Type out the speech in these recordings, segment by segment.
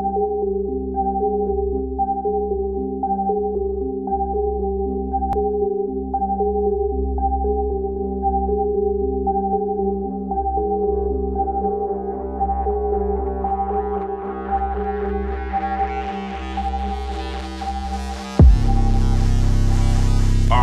Música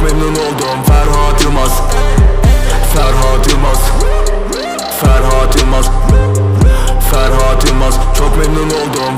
çok memnun oldum. Ferhat Yılmaz. Ferhat Yılmaz. Ferhat Yılmaz. Ferhat Yılmaz. Çok memnun oldum.